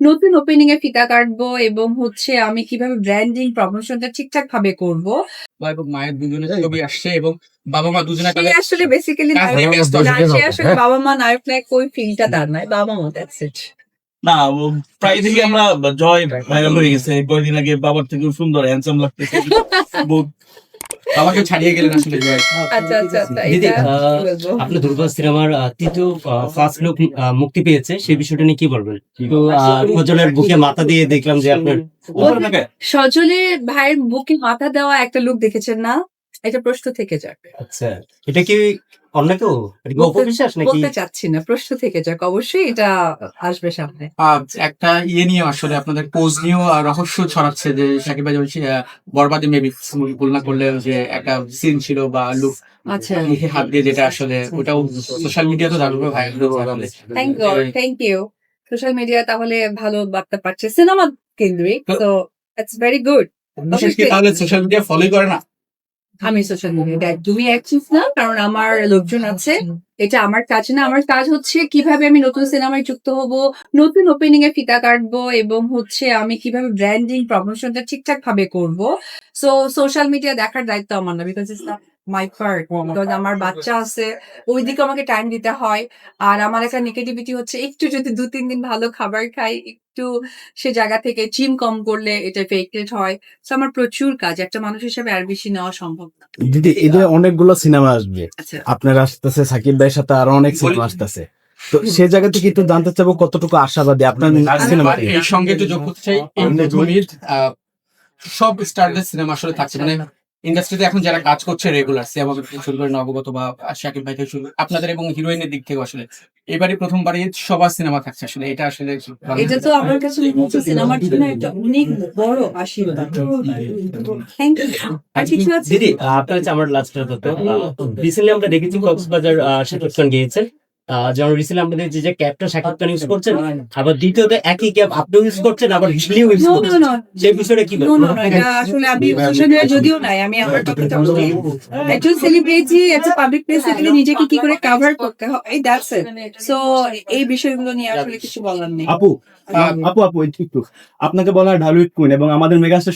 নতুন ওপেনিং এ ফিতা কাটবো এবং হচ্ছে আমি কীভাবে ব্র্যান্ডিং প্রমোশনটা ঠিকঠাক ভাবে করব। বাবা এবং মায়ের দুজনে ছবি আসছে এবং বাবা মা দুজনে সে আসলে বেসিক্যালি সে আসলে বাবা মা নায়ক নায়ক ওই ফিলটা তার নাই বাবা মা দ্যাটস ইট না প্রায় থেকে আমরা জয় ভাইরাল হয়ে গেছে। কয়েকদিন আগে বাবার থেকে সুন্দর হ্যান্ডসাম লাগতেছে। বাবাকে ছাড়িয়ে গেলেন আসলে আচ্ছা আচ্ছা আচ্ছা দিদি, আহ, আপনার দুর্গা সিনেমার তৃতীয় ফার্স্ট লুক মুক্তি পেয়েছে সেই বিষয়টা নিয়ে কি বলবেন? তো আহ, বুকে মাথা দিয়ে দেখলাম যে আপনার সজলে ভাইয়ের বুকে মাথা দেওয়া একটা লুক দেখেছেন না? এটা প্রশ্ন থেকে যাবে। আচ্ছা এটা কি অন্য কেউ? নাকি? বলতে চাচ্ছি না প্রশ্ন থেকে যাক অবশ্যই এটা আসবে সামনে। একটা ইয়ে নিয়ে আসলে আপনাদের পোজ নিয়েও রহস্য ছড়াচ্ছে যে সাকিব ভাই যেমন বরবাদে মেবি ভুল না করলে যে একটা সিন ছিল বা লুক আচ্ছা। মুখে হাত দিয়ে যেটা আসলে ওটাও সোশ্যাল মিডিয়াতে দারুণ viral thank you thank you social media তাহলে ভালো বার্তা পাচ্ছে সিনেমা কেন্দ্রিক তো ইটস ভেরি গুড বিশেষ তাহলে সোশ্যাল মিডিয়া ফলোই করে না? আমি সোশ্যাল মিডিয়াতে তুমি অ্যাক্টিভ না? কারণ আমার লোকজন আছে এটা আমার কাজ না। আমার কাজ হচ্ছে কীভাবে আমি নতুন সিনেমায় যুক্ত হব নতুন ওপেনিং এ ফিতা কাটবো এবং হচ্ছে আমি কীভাবে ব্র্যান্ডিং প্রমোশনটা ঠিকঠাক ভাবে করব। সো সোশ্যাল মিডিয়া দেখার দায়িত্ব আমার না because it's not my part because আমার বাচ্চা আছে ওই দিকে আমাকে টাইম দিতে হয়। আর আমার একটা নেগেটিভিটি হচ্ছে একটু যদি দু তিন দিন ভালো খাবার খাই একটু সে জায়গা থেকে জিম কম করলে এটা এফেক্টেড হয়। তো আমার প্রচুর কাজ একটা মানুষ হিসেবে আর বেশি নেওয়া সম্ভব না। দিদি এদের অনেকগুলো সিনেমা আসবে। আচ্ছা। আপনার আসতেছে সাকিব ভাইয়ের সাথে আরও অনেক সিনেমা আসতেছে। তো সে জায়গা থেকে একটু জানতে চাবো কতটুকু আশাবাদী আপনার সিনেমা সঙ্গে একটু যোগ করতে চাই সব স্টারদের সিনেমা আসলে থাকছে। মানে ইন্ডাস্ট্রিতে এখন যারা কাজ করছে রেগুলার সিয়াম শুরু করে নবগত বা শাকিব ভাই থেকে শুরু করে, আপনাদের এবং হিরোইনের দিক থেকে আসলে এবারে প্রথমবারই সবার সিনেমা থাকছে আসলে এটা আসলে এটা তো আমার কাছে সিনেমার জন্য একটা অনেক বড় আশীর্বাদ। থ্যাংক ইউ আর কিছু আছে? দিদি আপনার হচ্ছে আমার লাস্ট কথা। রিসেন্টলি আমরা দেখেছি কক্সবাজার খান গিয়েছেন যেমন রিসেন্টলি আমাদের যে যে ক্যাবটা শাকিব খান ইউজ করছেন আবার দ্বিতীয়ত একই ক্যাব আপনিও ইউজ করছেন আবার হিসলিও ইউজ করছেন। সেই কি বলবেন এটা আসলে আমি সোশ্যাল মিডিয়া যদিও নাই আমি আমার কথাটা একজন সেলিব্রিটি একটা পাবলিক প্লেসে গেলে নিজেকে কি করে কভার করতে হয়? এই দ্যাটস ইট সো এই বিষয়গুলো নিয়ে আসলে কিছু বলার নেই। আপু আপু আপু একটু। আপনাকে বলা হয় ঢালুইট কুইন এবং আমাদের মেগাস্টার